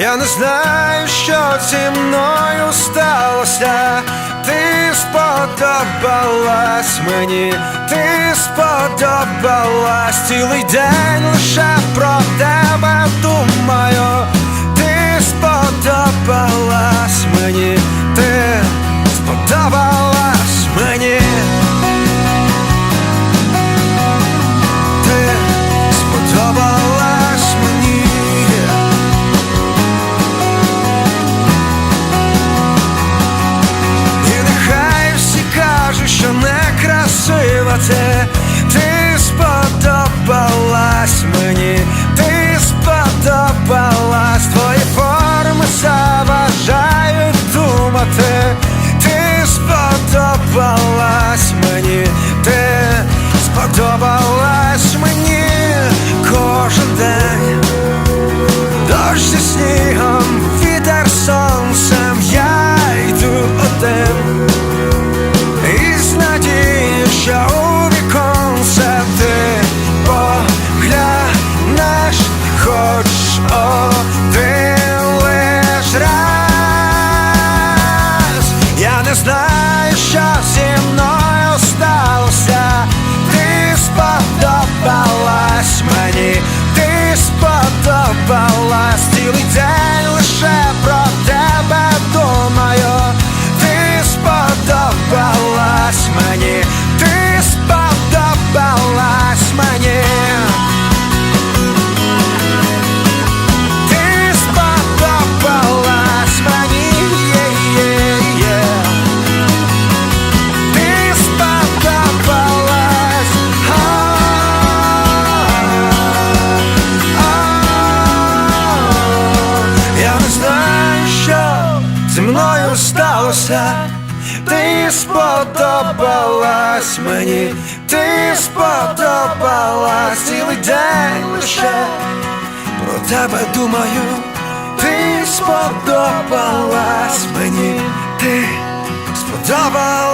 Я не знаю, що зі мною сталося. Ти сподобалась мені, ти сподобалась цілий день лише про тебе думаю. Ти сподобалась мені, ти сподобалась мені. Це Ти сподобалась мені, ти сподобалась. Твої форми заважають думати. Ти сподобалась мені, ти сподобалась мені. Кожен день Дощ зі снігом, не знаю, що зі мною сталося. Ти сподобалась мені, ти сподобалась цілий день вибору сталося, ти сподобалась мені, ти сподобалась цілий день лише. Про тебе думаю, ти сподобалась мені, ти сподобалась.